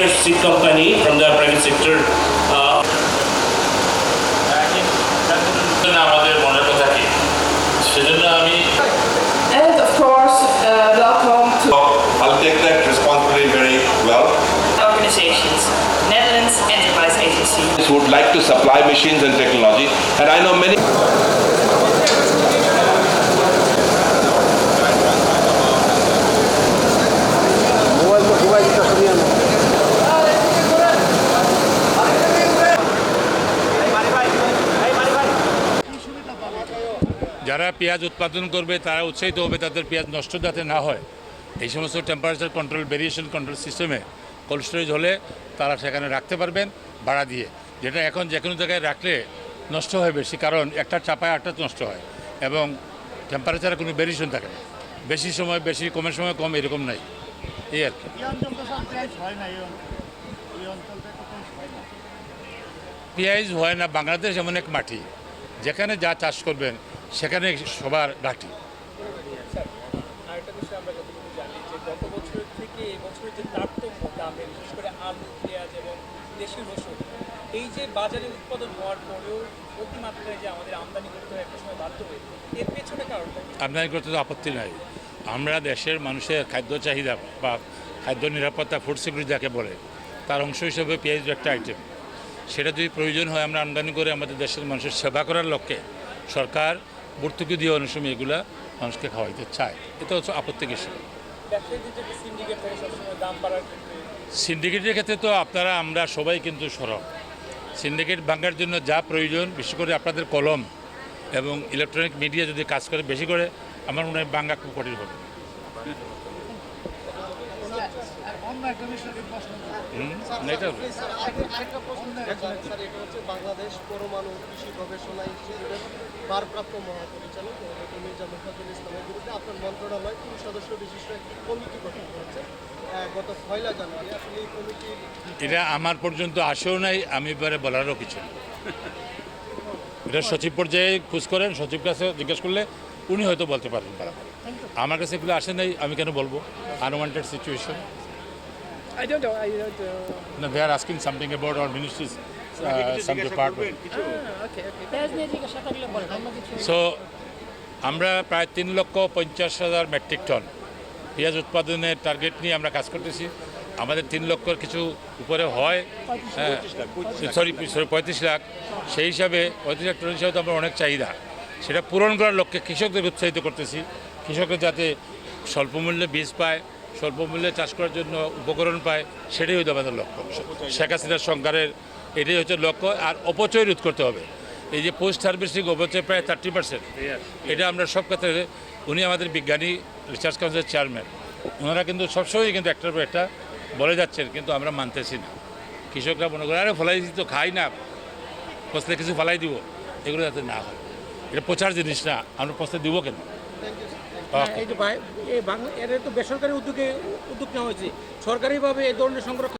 seed company from the private sector. Uh, আমাদের মনের কথা কি সেজন্য আমি And of course, uh, welcome to I'll take that responsibility very well. organizations, Netherlands Enterprise Agency. Who would like to supply machines and technology, and I know many. যারা পেঁয়াজ উৎপাদন করবে তারা উৎসাহিত হবে তাদের পেঁয়াজ নষ্ট যাতে না হয়। এই সমস্ত টেম্পারেচার কন্ট্রোল ভেরিয়েশন কন্ট্রোল সিস্টেমে কোল্ড স্টোরেজ হলে তারা সেখানে রাখতে পারবেন ভাড়া দিয়ে। যেটা এখন যে কোনো জায়গায় রাখলে নষ্ট হয় বেশি কারণ একটা চাপায় আটটা নষ্ট হয় এবং টেম্পারেচারে কোনো ভেরিয়েশন থাকে না। বেশি সময় বেশি কমের সময় কম এরকম নাই। এই আর কি। পেঁয়াজ হয় না বাংলাদেশ এমন এক মাটি। যেখানে যা চাষ করবেন সেখানে সবার এই যে বাজারে উৎপাদন হওয়ার পরেও অতিমাত্রায় যে আমাদের আমদানি করতে হয় একটা সময় বাধ্য হয়ে এর পেছনে কারণটা আমদানি করতে তো আপত্তি নাই। আমরা দেশের মানুষের খাদ্য চাহিদা বা খাদ্য নিরাপত্তা ফুড সিকিউরিটি যাকে বলে তার অংশ হিসেবে পেঁয়াজ একটা আইটেম সেটা যদি প্রয়োজন হয় আমরা আমদানি করে আমাদের দেশের মানুষের সেবা করার লক্ষ্যে সরকার ভর্তুকি দিয়ে অনেক সময় এগুলা মানুষকে খাওয়াইতে চায়। এটা হচ্ছে আপত্তি কিছু ব্যবসায়ীদের যে সিন্ডিকেট থাকে সবসময় দাম বাড়ার ক্ষেত্রে সিন্ডিকেটের ক্ষেত্রে তো আপনারা, আমরা সবাই কিন্তু সরব। সিন্ডিকেট ভাঙার জন্য যা প্রয়োজন বেশি করে আপনাদের কলম এবং ইলেকট্রনিক মিডিয়া যদি কাজ করে বেশি করে, আমার মনে হয় বাঙ্গা খুব কঠিন হবে অন্য একটা বিষয় প্রশ্ন হুম, না, এটা হবে। আরেকটা প্রশ্ন স্যার এটা হচ্ছে বাংলাদেশ পরমাণু কৃষি গবেষণা ইনস্টিটিউটের ভারপ্রাপ্ত মহাপরিচালক মির্জা ইসলামের বিরুদ্ধে আপনার মন্ত্রণালয় তিন সদস্য বিশিষ্ট একটি কমিটি গঠন করেছে? গত পয়লা জানুয়ারি আসলে এই কমিটির এটা আমার পর্যন্ত আসেও নাই আমি এবারে বলারও কিছু এটা সচিব পর্যায়ে খোঁজ করেন সচিব কাছে জিজ্ঞেস করলে উনি হয়তো বলতে পারেন বরাবর। আমার কাছে এগুলো আসে নাই আমি কেন বলব? Unwanted situation I don't know. I don't know. No, they are asking something about our ministries, uh, some department. Ah, okay, okay. So আমরা প্রায় তিন লক্ষ পঞ্চাশ হাজার মেট্রিক টন পেঁয়াজ উৎপাদনের টার্গেট নিয়ে আমরা কাজ করতেছি আমাদের তিন লক্ষর কিছু উপরে হয় হ্যাঁ সরি সরি পঁয়ত্রিশ লাখ সেই হিসাবে পঁয়ত্রিশ লাখ টন হিসাবে তো আমরা অনেক চাহিদা সেটা পূরণ করার লক্ষ্যে কৃষকদের উৎসাহিত করতেছি কৃষকরা যাতে স্বল্প মূল্যে বীজ পায় স্বল্প মূল্যে চাষ করার জন্য উপকরণ পায়, সেটাই হয়তো আমাদের লক্ষ্য। শেখ হাসিনার সরকারের এটাই হচ্ছে লক্ষ্য, আর অপচয় রোধ করতে হবে। এই যে পোস্ট হারভেস্টিং অপচয় প্রায় থার্টি পার্সেন্ট এটা আমরা সব ক্ষেত্রে উনি আমাদের বিজ্ঞানী রিসার্চ কাউন্সিলের চেয়ারম্যান ওনারা কিন্তু সবসময় কিন্তু একটার পর একটা বলে যাচ্ছেন, কিন্তু আমরা মানতেছি না। কৃষকরা মনে করে, আরে ফলাই তো, খাই না। ফসলে কিছু ফলাই দিব। এগুলো যাতে না হয়। এটা প্রচার জিনিস না, আমরা ফসলে দিব কেন. এই যে বাই- এই বাংলা এর তো বেসরকারি উদ্যোগে উদ্যোগ নেওয়া হয়েছে। সরকারিভাবে এই ধরনের সংরক্ষণ